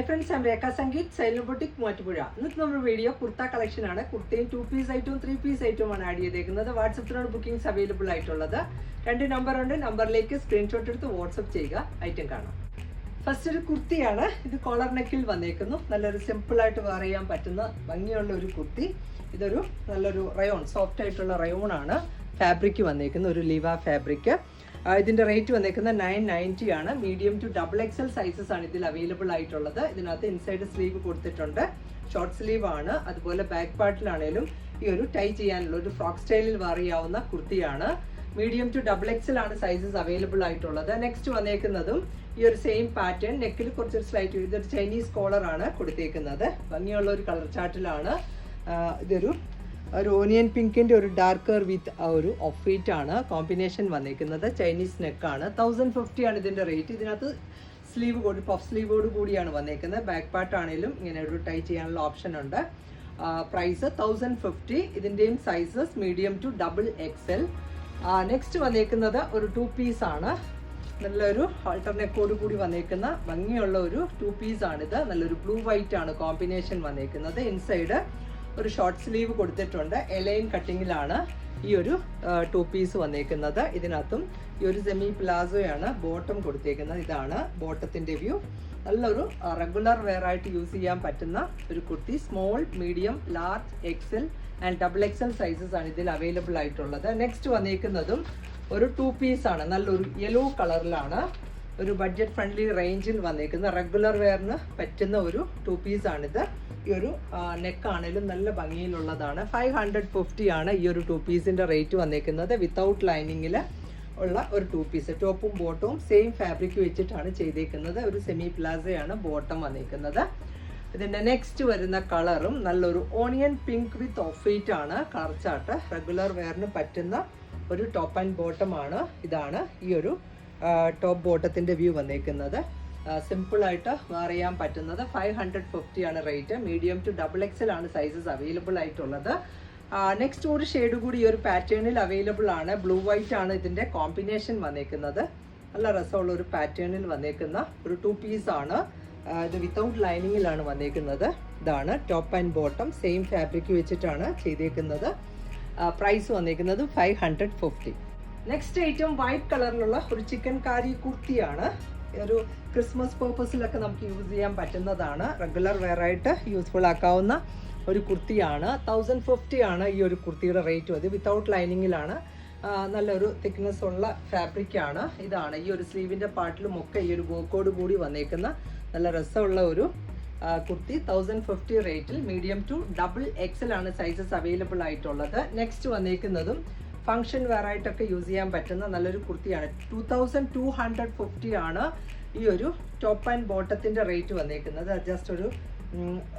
High friends ഞാൻ Rekha Sangeeth silent boutique Muvattupuzha. ഇന്നത്തെ നമ്മുടെ വീഡിയോ കുർത്ത കളക്ഷൻ ആണ്. കുർത്തയും ടു പീസ് ഐറ്റവും ത്രീ പീസ് ഐറ്റവും ആണ് ആഡ് ചെയ്തേക്കുന്നത്. വാട്സപ്പിലാണ് ബുക്കിംഗ്സ് അവൈലബിൾ ആയിട്ടുള്ളത്. രണ്ട് നമ്പർ ഉണ്ട്. നമ്പറിലേക്ക് സ്ക്രീൻഷോട്ട് എടുത്ത് വാട്സപ്പ് ചെയ്യുക. ഐറ്റം കാണാം. ഫസ്റ്റ് ഒരു കുർത്തിയാണ്. ഇത് കോളർ നെക്കിൽ വന്നേക്കുന്നു. നല്ലൊരു സിമ്പിൾ ആയിട്ട് വെയർ ചെയ്യാൻ പറ്റുന്ന ഭംഗിയുള്ള ഒരു കുർത്തി. ഇതൊരു നല്ലൊരു റയോൺ സോഫ്റ്റ് ആയിട്ടുള്ള റയോൺ ആണ്. ഫാബ്രിക് വന്നേക്കുന്ന. ഒരു ലിവ ഫാബ്രിക് ഇതിന്റെ റേറ്റ് വന്നേക്കുന്നത് നയൻ നയന്റി ആണ്. Medium to double XL sizes ആണ് ഇതിൽ അവൈലബിൾ ആയിട്ടുള്ളത്. ഇതിനകത്ത് ഇൻസൈഡ് സ്ലീവ് കൊടുത്തിട്ടുണ്ട്. ഷോർട്ട് സ്ലീവ് ആണ്. അതുപോലെ ബാക്ക് പാർട്ടിലാണേലും ഈ ഒരു ടൈ ചെയ്യാനുള്ള ഒരു ഫ്രോക്ക് സ്റ്റൈലിൽ വറിയാവുന്ന കുർത്തിയാണ്. മീഡിയം ടു ഡബിൾ എക്സൽ ആണ് സൈസസ് അവൈലബിൾ ആയിട്ടുള്ളത്. നെക്സ്റ്റ് വന്നേക്കുന്നതും ഈ ഒരു സെയിം പാറ്റേൺ നെക്കിൽ കുറച്ചൊരു സ്ലൈറ്റ് ഇതൊരു ചൈനീസ് കോളർ ആണ് കൊടുത്തേക്കുന്നത്. ഭംഗിയുള്ള ഒരു കളർ ചാർട്ടിലാണ് ഇതൊരു ഒരു ഓനിയൻ പിങ്കിന്റെ ഒരു ഡാർക്കർ വിത്ത് ആ ഒരു ഓഫ് വൈറ്റ് ആണ് കോമ്പിനേഷൻ വന്നിരിക്കുന്നത് ചൈനീസ് നെക്കാണ് തൗസൻഡ് ഫിഫ്റ്റി ആണ് ഇതിന്റെ റേറ്റ് ഇതിനകത്ത് സ്ലീവ് കൂടി പഫ് സ്ലീവോട് കൂടിയാണ് വന്നിരിക്കുന്നത് ബാക്ക് പാർട്ട് ആണെങ്കിലും ഇങ്ങനെ ഒരു ടൈ ചെയ്യാനുള്ള ഓപ്ഷൻ ഉണ്ട്. Price thousand fifty ഇതിന്റെയും sizes medium to double XL next വന്നേക്കുന്നത് ഒരു ടു പീസ് ആണ്. നല്ലൊരു ആൾട്ടർനെക്കോട് കൂടി വന്നേക്കുന്ന ഭംഗിയുള്ള ഒരു ടു പീസ് ആണിത്. നല്ലൊരു ബ്ലൂ വൈറ്റ് ആണ് കോമ്പിനേഷൻ വന്നേക്കുന്നത്. ഇൻസൈഡ് ഒരു ഷോർട്ട് സ്ലീവ് കൊടുത്തിട്ടുണ്ട്. എലൈൻ കട്ടിങ്ങിലാണ് ഈ ഒരു ടു പീസ് വന്നേക്കുന്നത്. ഇതിനകത്തും ഈ ഒരു സെമി പ്ലാസോയാണ് ബോട്ടം കൊടുത്തേക്കുന്നത്. ഇതാണ് ബോട്ടത്തിന്റെ വ്യൂ നല്ലൊരു റെഗുലർ വെയർ ആയിട്ട് യൂസ് ചെയ്യാൻ പറ്റുന്ന ഒരു kurti small medium large XL and double XL sizes ആണ് ഇതിൽ അവൈലബിൾ ആയിട്ടുള്ളത്. നെക്സ്റ്റ് വന്നേക്കുന്നതും ഒരു ടു പീസ് ആണ്. നല്ലൊരു യെല്ലോ കളറിലാണ് ഒരു ബഡ്ജറ്റ് ഫ്രണ്ട്ലി റേഞ്ചിൽ വന്നേക്കുന്ന റെഗുലർ വെയറിന് പറ്റുന്ന ഒരു ടു പീസ് ആണിത്. ഈ ഒരു നെക്കാണേലും നല്ല ഭംഗിയിലുള്ളതാണ്. ഫൈവ് ഹൺഡ്രഡ് ഫിഫ്റ്റി ആണ് ഈ ഒരു ടു പീസിന്റെ റേറ്റ് വന്നേക്കുന്നത് വിത്തൗട്ട് ലൈനിങ്ങിൽ ഉള്ള ഒരു ടു പീസ് ടോപ്പും ബോട്ടവും സെയിം ഫാബ്രിക് വെച്ചിട്ടാണ് ചെയ്തേക്കുന്നത്. ഒരു സെമി പ്ലാസയാണ് ബോട്ടം വന്നേക്കുന്നത്. ഇതിന്റെ നെക്സ്റ്റ് വരുന്ന കളറും നല്ലൊരു onion pink with off white ആണ് കറച്ചാട്ട് റെഗുലർ വെയറിന് പറ്റുന്ന ഒരു ടോപ്പ് ആൻഡ് ബോട്ടം ആണ് ഇതാണ് ഈ ഒരു ടോപ്പ് ബോട്ടത്തിന്റെ വ്യൂ വന്നേക്കുന്നത്. സിമ്പിൾ ആയിട്ട് വെയർ ചെയ്യാൻ പറ്റുന്നത്. ഫൈവ് ഹൺഡ്രഡ് ഫിഫ്റ്റി ആണ് rate medium to double XL ആണ് സൈസസ് അവൈലബിൾ ആയിട്ടുള്ളത്. നെക്സ്റ്റ് ഒരു ഷെയ്ഡ് കൂടി ഈ ഒരു പാറ്റേണിൽ അവൈലബിൾ ആണ്. ബ്ലൂ വൈറ്റ് ആണ് ഇതിന്റെ കോമ്പിനേഷൻ വന്നേക്കുന്നത്. നല്ല രസമുള്ള ഒരു പാറ്റേണിൽ വന്നേക്കുന്ന ഒരു ടു പീസ് ആണ്. ഇത് വിത്തൗട്ട് ലൈനിങ്ങിലാണ് വന്നേക്കുന്നത്. ഇതാണ് top and bottom same fabric വെച്ചിട്ടാണ് ചെയ്തേക്കുന്നത്. പ്രൈസ് വന്നേക്കുന്നത് five hundred fifty next item white കളറിലുള്ള ഒരു ചിക്കൻ കാരി കുർത്തിയാണ്. ഒരു ക്രിസ്മസ് പേർപ്പസിലൊക്കെ നമുക്ക് യൂസ് ചെയ്യാൻ പറ്റുന്നതാണ്. റെഗുലർ വെയർ ആയിട്ട് യൂസ്ഫുൾ ആക്കാവുന്ന ഒരു കുർത്തിയാണ്. തൗസൻഡ് ഫിഫ്റ്റി ആണ് ഈ ഒരു കുർത്തിയുടെ റേറ്റ് അത്. വിത്തൗട്ട് ലൈനിങ്ങിലാണ് നല്ലൊരു തിക്നെസ് ഉള്ള ഫാബ്രിക്കാണ് ഇതാണ് ഈ ഒരു സ്ലീവിന്റെ പാട്ടിലും ഒക്കെ ഈ ഒരു ബോക്കോട് കൂടി വന്നേക്കുന്ന നല്ല രസമുള്ള ഒരു കുർത്തി. തൗസൻഡ് ഫിഫ്റ്റി റേറ്റിൽ മീഡിയം ടു ഡബിൾ എക്സൽ ആണ് സൈസസ് അവൈലബിൾ ആയിട്ടുള്ളത്. നെക്സ്റ്റ് വന്നേക്കുന്നതും ഫംഗ്ഷൻ വെയർ ആയിട്ടൊക്കെ യൂസ് ചെയ്യാൻ പറ്റുന്ന നല്ലൊരു കുർത്തിയാണ്. Two thousand two hundred fifty ആണ് ഈ ഒരു ടോപ്പ് ആൻഡ് ബോട്ടത്തിന്റെ റേറ്റ് വന്നേക്കുന്നത്. ജസ്റ്റ് ഒരു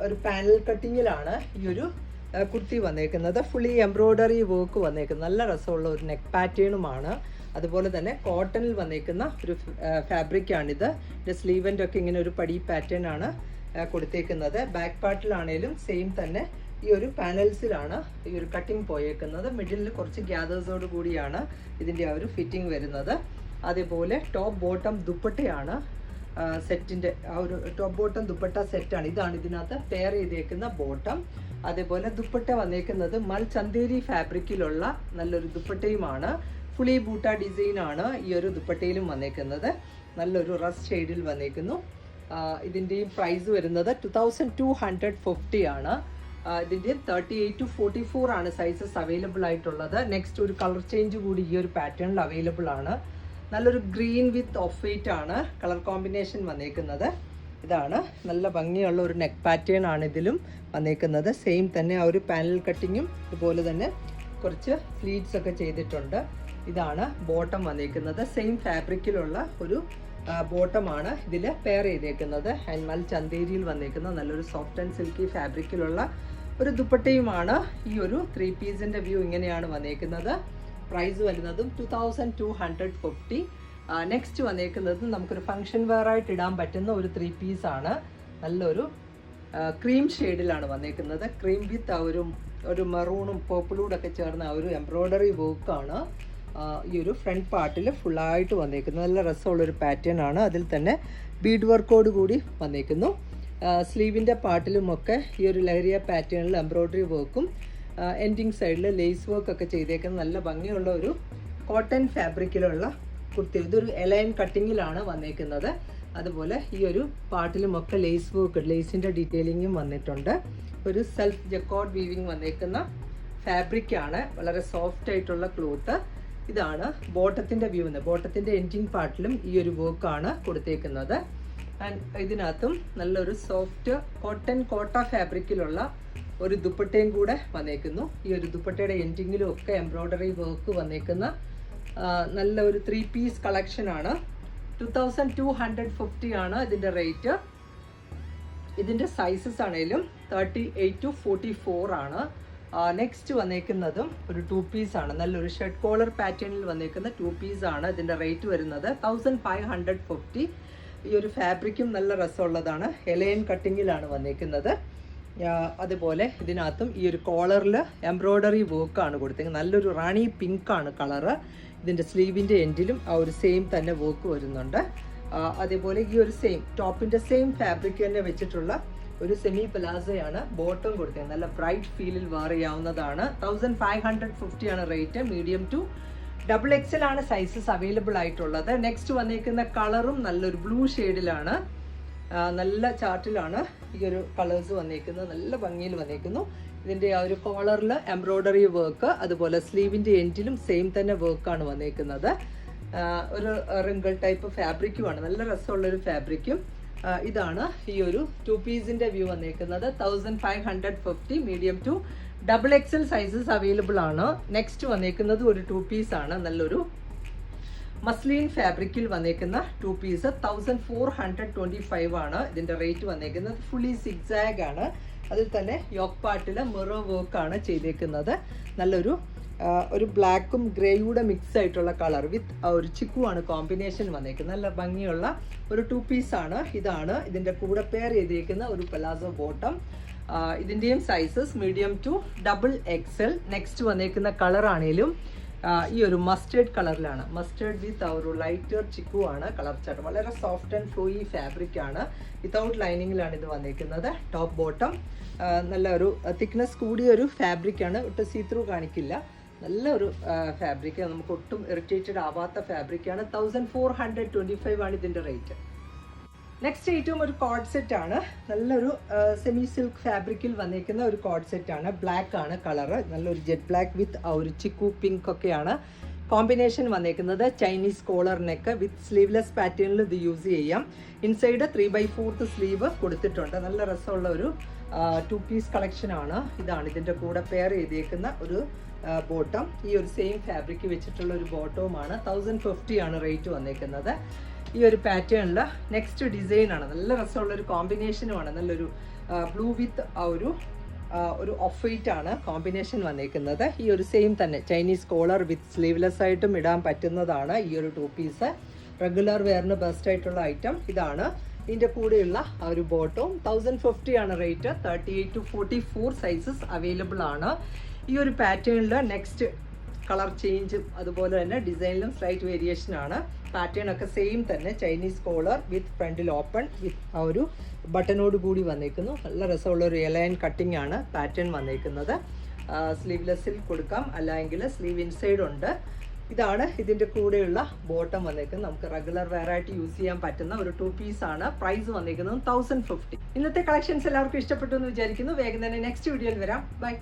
ഒരു പാനൽ കട്ടിങ്ങിലാണ് ഈ ഒരു കുർത്തി വന്നേക്കുന്നത്. ഫുള്ളി എംബ്രോയ്ഡറി വർക്ക് വന്നേക്കുന്നത്. നല്ല രസമുള്ള ഒരു നെക്ക് പാറ്റേണുമാണ് അതുപോലെ തന്നെ കോട്ടണിൽ വന്നേക്കുന്ന ഒരു ഫാബ്രിക്കാണിത് ഇതിന്റെ സ്ലീവന്റെ ഒക്കെ ഇങ്ങനെ ഒരു പടി പാറ്റേൺ ആണ് കൊടുത്തേക്കുന്നത്. ബാക്ക് പാർട്ടിലാണേലും സെയിം തന്നെ ഈ ഒരു പാനൽസിലാണ് ഈ ഒരു കട്ടിങ് പോയേക്കുന്നത്. മിഡിലിൽ കുറച്ച് ഗ്യാദേഴ്സോട് കൂടിയാണ് ഇതിന്റെ ആ ഒരു ഫിറ്റിംഗ് വരുന്നത്. അതേപോലെ ടോപ്പ് ബോട്ടം ദുപ്പട്ടയാണ് സെറ്റിന്റെ ആ ഒരു ടോപ്പ് ബോട്ടം ദുപ്പട്ട സെറ്റാണ് ഇതാണ് ഇതിനകത്ത് പെയർ ചെയ്തേക്കുന്ന ബോട്ടം അതേപോലെ ദുപ്പട്ട വന്നേക്കുന്നത് മൽ ചന്തേരി ഫാബ്രിക്കിലുള്ള നല്ലൊരു ദുപ്പട്ടയുമാണ്. ഫുളി ബൂട്ട ഡിസൈൻ ആണ് ഈ ഒരു ദുപ്പട്ടയിലും വന്നേക്കുന്നത്. നല്ലൊരു റസ് ഷെയ്ഡിൽ വന്നേക്കുന്നു. ഇതിന്റെയും പ്രൈസ് വരുന്നത് two thousand two hundred fifty ആണ്. ഇതിന്റെ thirty eight to forty four ആണ് സൈസസ് അവൈലബിൾ ആയിട്ടുള്ളത്. നെക്സ്റ്റ് ഒരു കളർ ചേഞ്ച് കൂടി ഈ ഒരു പാറ്റേണിൽ അവൈലബിൾ ആണ്. നല്ലൊരു ഗ്രീൻ വിത്ത് ഓഫ് വൈറ്റ് ആണ് കളർ കോമ്പിനേഷൻ വന്നേക്കുന്നത്. ഇതാണ്. നല്ല ഭംഗിയുള്ള ഒരു നെക്ക് പാറ്റേൺ ആണ് ഇതിലും വന്നേക്കുന്നത്. സെയിം തന്നെ ആ ഒരു പാനൽ കട്ടിങ്ങും ഇതുപോലെ തന്നെ കുറച്ച് ഫ്ലീറ്റ്സ് ഒക്കെ ചെയ്തിട്ടുണ്ട്. ഇതാണ് ബോട്ടം വന്നേക്കുന്നത്. സെയിം ഫാബ്രിക്കിലുള്ള ഒരു ബോട്ടമാണ് ഇതിൽ പെയർ ചെയ്തേക്കുന്നത്. ഹൻമൽ ചന്തേരിയിൽ വന്നേക്കുന്ന നല്ലൊരു സോഫ്റ്റ് ആൻഡ് സിൽക്കി ഫാബ്രിക്കിലുള്ള ഒരു ദുപ്പട്ടയുമാണ് ഈ ഒരു ത്രീ പീസിന്റെ വ്യൂ ഇങ്ങനെയാണ് വന്നേക്കുന്നത്. പ്രൈസ് വരുന്നതും two thousand two hundred fifty next വന്നേക്കുന്നത് നമുക്കൊരു ഫംഗ്ഷൻ വെയർ ആയിട്ട് ഇടാൻ പറ്റുന്ന ഒരു ത്രീ പീസാണ് നല്ലൊരു ക്രീം ഷെയ്ഡിലാണ് വന്നേക്കുന്നത്. ക്രീം വിത്ത് ആ ഒരു ഒരു മെറൂണും പോപ്പിളൂടൊക്കെ ചേർന്ന ആ ഒരു എംബ്രോയ്ഡറി വർക്കാണ് ഈ ഒരു ഫ്രണ്ട് പാർട്ടിൽ ഫുള്ളായിട്ട് വന്നേക്കുന്നത്. നല്ല രസമുള്ളൊരു പാറ്റേൺ ആണ്. അതിൽ തന്നെ ബീഡ് വർക്കോട് കൂടി വന്നേക്കുന്നു. സ്ലീവിന്റെ പാട്ടിലുമൊക്കെ ഈ ഒരു ലഹരിയ പാറ്റേണിൽ എംബ്രോയ്ഡറി വർക്കും എൻഡിങ് സൈഡിൽ ലേസ് വർക്ക് ഒക്കെ ചെയ്തേക്കുന്ന നല്ല ഭംഗിയുള്ള ഒരു കോട്ടൺ ഫാബ്രിക്കിലുള്ള കുർത്തി ഇതൊരു എലൈൻ കട്ടിങ്ങിലാണ് വന്നേക്കുന്നത്. അതുപോലെ ഈ ഒരു പാട്ടിലുമൊക്കെ ലേസ് വർക്ക് ലേസിന്റെ ഡീറ്റെയിലിങ്ങും വന്നിട്ടുണ്ട്. ഒരു സെൽഫ് ജക്കോഡ് വീവിങ് വന്നേക്കുന്ന ഫാബ്രിക്കാണ് വളരെ സോഫ്റ്റ് ആയിട്ടുള്ള ക്ലോത്ത് ഇതാണ് ബോട്ടത്തിന്റെ വ്യൂ എന്ന് ബോട്ടത്തിന്റെ എൻഡിങ് പാർട്ടിലും ഈ ഒരു വർക്കാണ് കൊടുത്തേക്കുന്നത്. ഇതിനകത്തും നല്ലൊരു സോഫ്റ്റ് കോട്ടൺ കോട്ട ഫാബ്രിക്കിലുള്ള ഒരു ദുപ്പട്ടയും കൂടെ വന്നേക്കുന്നു. ഈ ഒരു ദുപ്പട്ടയുടെ എൻഡിങ്ങിലും ഒക്കെ എംബ്രോയ്ഡറി വർക്ക് വന്നേക്കുന്ന നല്ല ഒരു ത്രീ പീസ് കളക്ഷൻ ആണ്. Two thousand two hundred fifty ആണ് ഇതിന്റെ റേറ്റ് ഇതിന്റെ സൈസസ് ആണെങ്കിലും thirty eight to forty four ആണ് നെക്സ്റ്റ് വന്നേക്കുന്നതും ഒരു ടു പീസ് ആണ്. നല്ലൊരു ഷർട്ട് കോളർ പാറ്റേണിൽ വന്നേക്കുന്ന ടു പീസ് ആണ് ഇതിന്റെ റേറ്റ് വരുന്നത്. തൗസൻഡ് ഫൈവ് ഹൺഡ്രഡ് ഫിഫ്റ്റി ഈ ഒരു ഫാബ്രിക്കും നല്ല രസമുള്ളതാണ്. എലയൻ കട്ടിങ്ങിലാണ് വന്നിരിക്കുന്നത്. അതുപോലെ ഇതിനകത്തും ഈ ഒരു കോളറിൽ എംബ്രോയ്ഡറി വർക്കാണ് കൊടുത്തേക്കുന്നത് നല്ലൊരു റാണി പിങ്കാണ് കളറ്. ഇതിന്റെ സ്ലീവിന്റെ എൻഡിലും ആ ഒരു സെയിം തന്നെ വർക്ക് വരുന്നുണ്ട്. അതേപോലെ ഈ ഒരു സെയിം ടോപ്പിന്റെ സെയിം ഫാബ്രിക് തന്നെ വെച്ചിട്ടുള്ള ഒരു സെമി പ്ലാസയാണ് ബോട്ടം കൊടുത്തത് നല്ല ബ്രൈറ്റ് ഫീലിൽ വെയർ ചെയ്യാവുന്നതാണ്. Thousand five hundred ഫിഫ്റ്റിയാണ് rate. Medium to double XL ആണ് സൈസസ് അവൈലബിൾ ആയിട്ടുള്ളത്. നെക്സ്റ്റ് വന്നിരിക്കുന്ന കളറും നല്ലൊരു ബ്ലൂ ഷെയ്ഡിലാണ് നല്ല ചാർട്ടിലാണ് ഈ ഒരു കളേഴ്സ് വന്നേക്കുന്നത് നല്ല ഭംഗിയിൽ വന്നിരിക്കുന്നു. ഇതിന്റെ ആ ഒരു കോളറിൽ എംബ്രോയ്ഡറി വർക്ക് അതുപോലെ സ്ലീവിന്റെ എൻഡിലും സെയിം തന്നെ വർക്കാണ് വന്നിരിക്കുന്നത്. ഒരു റിങ്കിൾ ടൈപ്പ് ഫാബ്രിക്കുമാണ് നല്ല രസമുള്ളൊരു ഫാബ്രിക്കും ഇതാണ് ഈ ഒരു ടു പീസിന്റെ വ്യൂ വന്നിരിക്കുന്നത്. Thousand five hundred fifty medium to double XL sizes available ആണ്. നെക്സ്റ്റ് വന്നേക്കുന്നത് ഒരു ടു പീസ് ആണ്. നല്ലൊരു മസ്ലിൻ ഫാബ്രിക്കിൽ വന്നേക്കുന്ന two piece thousand four hundred twenty five ആണ് ഇതിന്റെ റേറ്റ് വന്നേക്കുന്നത്. ഫുള്ളി സിക്സാഗ് ആണ്. അതിൽ തന്നെ യോക്ക് പാട്ടിൽ വർക്ക് ആണ് ചെയ്തേക്കുന്നത്. നല്ലൊരു ഒരു ബ്ലാക്കും ഗ്രേയുടെ മിക്സ് ആയിട്ടുള്ള കളർ വിത്ത് ഒരു ചിക്കു ആണ് കോമ്പിനേഷൻ വന്നേക്കുന്നത്. നല്ല ഭംഗിയുള്ള ഒരു ടു പീസ് ആണ്. ഇതാണ് ഇതിന്റെ കൂടെ പെയർ ചെയ്തേക്കുന്ന ഒരു palazzo bottom ഇതിന്റെയും sizes medium to double XL next വന്നേക്കുന്ന കളർ ആണെങ്കിലും ഈ ഒരു മസ്റ്റേർഡ് കളറിലാണ് മസ്റ്റേർഡ് വിത്ത് ആ ഒരു ലൈറ്റർ ചിക്കു ആണ് കളർ ചാർട്ട് വളരെ സോഫ്റ്റ് ആൻഡ് ഫ്ലൂയി ഫാബ്രിക് ആണ്. വിത്തൗട്ട് ലൈനിങ്ങിലാണ് ഇത് വന്നിരിക്കുന്നത് ടോപ്പ് ബോട്ടം നല്ല ഒരു തിക്നെസ് കൂടിയ ഒരു ഫാബ്രിക് ആണ്. ഒട്ടും സീത്രൂ കാണിക്കില്ല. നല്ല ഒരു ഫാബ്രിക് നമുക്ക് ഒട്ടും ഇറിറ്റേറ്റഡ് ആവാത്ത ഫാബ്രിക് ആണ്. Thousand four hundred twenty five ആണ് ഇതിന്റെ റേറ്റ് നെക്സ്റ്റ് ഏറ്റവും ഒരു കോഡ് സെറ്റ് ആണ്. നല്ലൊരു സെമി സിൽക്ക് ഫാബ്രിക്കിൽ വന്നിരിക്കുന്ന ഒരു കോഡ് സെറ്റ് ആണ്. ബ്ലാക്ക് ആണ് കളറ് നല്ലൊരു ജെറ്റ് ബ്ലാക്ക് വിത്ത് ആ ഒരു ചിക്കു പിങ്ക് ഒക്കെയാണ് കോമ്പിനേഷൻ വന്നേക്കുന്നത്. Chinese collar neck with sleeveless പാറ്റേണിൽ ഇത് യൂസ് ചെയ്യാം. Inside three by fourth sleeve കൊടുത്തിട്ടുണ്ട്. നല്ല രസമുള്ള ഒരു ടു പീസ് ആണ്. ഇതാണ് ഇതിന്റെ കൂടെ പെയർ ചെയ്തേക്കുന്ന ഒരു ബോട്ടം ഈ ഒരു സെയിം ഫാബ്രിക് വെച്ചിട്ടുള്ള ഒരു ബോട്ടവുമാണ് തൗസൻഡ് ഫിഫ്റ്റി ആണ് റേറ്റ് വന്നേക്കുന്നത്. ഈ ഒരു പാറ്റേണിൽ നെക്സ്റ്റ് ഡിസൈൻ ആണ്. നല്ല രസമുള്ള ഒരു കോമ്പിനേഷനുമാണ് നല്ലൊരു ബ്ലൂ വിത്ത് ആ ഒരു ഒരു ഓഫ് വൈറ്റ് ആണ് കോമ്പിനേഷൻ വന്നേക്കുന്നത്. ഈ ഒരു സെയിം തന്നെ. ചൈനീസ് കോളർ വിത്ത് സ്ലീവ്ലെസ് ആയിട്ടും ഇടാൻ പറ്റുന്നതാണ് ഈ ഒരു ടു പീസ് റെഗുലർ വെയറിന് ബെസ്റ്റ് ആയിട്ടുള്ള ഐറ്റം ഇതാണ്. ഇതിന്റെ കൂടെയുള്ള ആ ഒരു ബോട്ടവും തൗസൻഡ് ഫിഫ്റ്റി ആണ് rate thirty eight to forty four sizes available ആണ്. ഈ ഒരു പാറ്റേണിൽ നെക്സ്റ്റ് കളർ ചേഞ്ചും അതുപോലെ തന്നെ ഡിസൈനിലും സ്ലൈറ്റ് വേരിയേഷൻ ആണ്. പാറ്റേൺ ഒക്കെ സെയിം തന്നെ. ചൈനീസ് കോളർ വിത്ത് ഫ്രണ്ടിൽ ഓപ്പൺ വിത്ത് ആ ഒരു ബട്ടനോട് കൂടി വന്നേക്കുന്നു. നല്ല രസമുള്ള ഒരു എലൈൻ കട്ടിംഗ് ആണ് പാറ്റേൺ വന്നേക്കുന്നത്. സ്ലീവ്ലെസ്സിൽ കൊടുക്കാം. അല്ലെങ്കിൽ സ്ലീവ് ഇൻസൈഡ് ഉണ്ട്. ഇതാണ് ഇതിന്റെ കൂടെയുള്ള ബോട്ടം വന്നേക്കുന്നത്. നമുക്ക് റെഗുലർ വെയർ യൂസ് ചെയ്യാൻ പറ്റുന്ന ഒരു ടു പീസ് ആണ്. പ്രൈസ് വന്നേക്കുന്നത് തൗസൻഡ് ഫിഫ്റ്റി ഇന്നത്തെ കളക്ഷൻസ് എല്ലാവർക്കും ഇഷ്ടപ്പെട്ടു എന്ന് വിചാരിക്കുന്നു. വേഗം തന്നെ നെക്സ്റ്റ് വീഡിയോയിൽ വരാം. ബൈ